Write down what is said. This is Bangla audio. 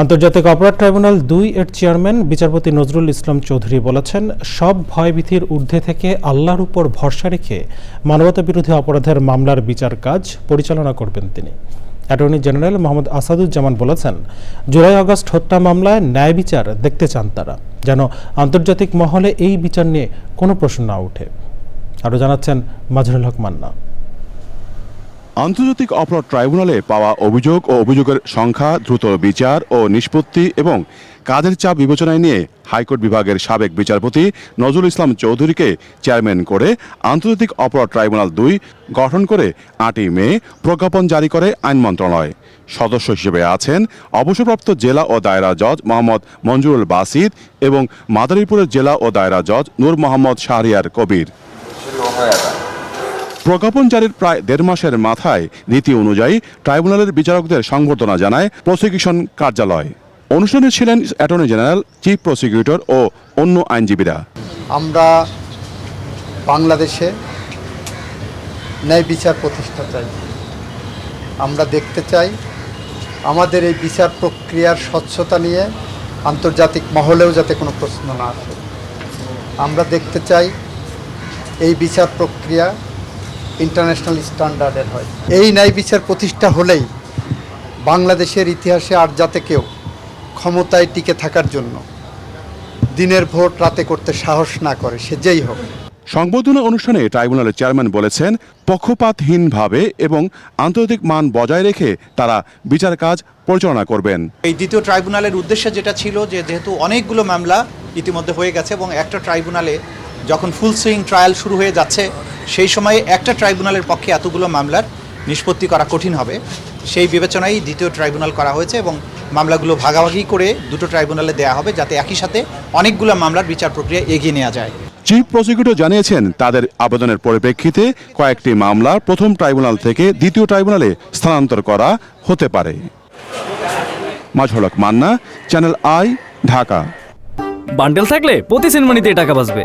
আন্তর্জাতিক অপরাধ ট্রাইব্যুনাল দুই এর চেয়ারম্যান বিচারপতি নজরুল ইসলাম চৌধুরী বলেছেন, সব ভয়ভীতির ঊর্ধ্বে থেকে আল্লাহর উপর ভরসা রেখে মানবতা বিরোধী অপরাধের মামলার বিচার কাজ পরিচালনা করবেন তিনি। অ্যাটর্নি জেনারেল মোহাম্মদ আসাদুজ্জামান বলেছেন, জুলাই আগস্ট হত্যা মামলায় ন্যায় বিচার দেখতে চান তারা, যেন আন্তর্জাতিক মহলে এই বিচার নিয়ে কোনো প্রশ্ন না ওঠে। আরও জানাচ্ছেন মাজরুল হক মান্না। আন্তর্জাতিক অপরাধ ট্রাইব্যুনালে পাওয়া অভিযোগ ও অভিযোগের সংখ্যা, দ্রুত বিচার ও নিষ্পত্তি এবং কাজের চাপ বিবেচনায় নিয়ে হাইকোর্ট বিভাগের সাবেক বিচারপতি নজরুল ইসলাম চৌধুরীকে চেয়ারম্যান করে আন্তর্জাতিক অপরাধ ট্রাইব্যুনাল দুই গঠন করে আটই মে প্রজ্ঞাপন জারি করে আইন মন্ত্রণালয়। সদস্য হিসেবে আছেন অবসরপ্রাপ্ত জেলা ও দায়রা জজ মোহাম্মদ মঞ্জুরুল বাসিদ এবং মাদারীপুরের জেলা ও দায়রা জজ নূর মোহাম্মদ শাহরিয়ার কবির। প্রজ্ঞাপন জারির প্রায় দেড় মাসের মাথায় নীতি অনুযায়ী ট্রাইব্যুনালের বিচারকদের সংবর্ধনা জানায় প্রসিকিউশন কার্যালয়। অনুষ্ঠানে ছিলেন অ্যাটর্নি জেনারেল, চিফ প্রসিকিউটর ও অন্য আইনজীবীরা। আমরা বাংলাদেশে ন্যায় বিচার প্রতিষ্ঠা চাই। আমরা দেখতে চাই আমাদের এই বিচার প্রক্রিয়ার স্বচ্ছতা নিয়ে আন্তর্জাতিক মহলেও যাতে কোনো প্রশ্ন না আসে। আমরা দেখতে চাই এই বিচার প্রক্রিয়া ইন্টারন্যাশনাল স্ট্যান্ডার্ডের হয়। এই ন্যায় বিচার প্রতিষ্ঠা হলেই বাংলাদেশের ইতিহাসে আর যাতে কেউ ক্ষমতায় টিকে থাকার জন্য দিনের ভোট রাতে করতে সাহস না করে সে যেই হোক। সংবর্ধনা অনুষ্ঠানে ট্রাইব্যুনালের চেয়ারম্যান বলেছেন পক্ষপাতহীনভাবে এবং আন্তর্জাতিক মান বজায় রেখে তারা বিচার কাজ পরিচালনা করবেন। এই দ্বিতীয় ট্রাইব্যুনালের উদ্দেশ্য যেটা ছিল যে যেহেতু অনেকগুলো মামলা ইতিমধ্যে হয়ে গেছে এবং একটা ট্রাইব্যুনালে যখন ফুল সুইং ট্রায়াল শুরু হয়ে যাচ্ছে সেই সময়ে একটা ট্রাইব্যুনালের পক্ষে এতগুলো মামলার নিষ্পত্তি করা কঠিন হবে। সেই বিবেচনায় দ্বিতীয় ট্রাইব্যুনাল করা হয়েছে এবং মামলাগুলো ভাগাভাগি করে দুটো ট্রাইব্যুনালে দেওয়া হবে যাতে একই সাথে অনেকগুলো মামলার বিচার প্রক্রিয়া এগিয়ে নেওয়া যায়। চিফ প্রসিকিউটর জানিয়েছেন তাদের আবেদনের পরিপ্রেক্ষিতে কয়েকটি মামলা প্রথম ট্রাইব্যুনাল থেকে দ্বিতীয় ট্রাইব্যুনালে স্থানান্তর করা হতে পারে। মাজহলক মান্না চ্যানেল আই ঢাকা। বান্ডেল থাকলে প্রতি সেনমানিতে টাকা বাঁচবে।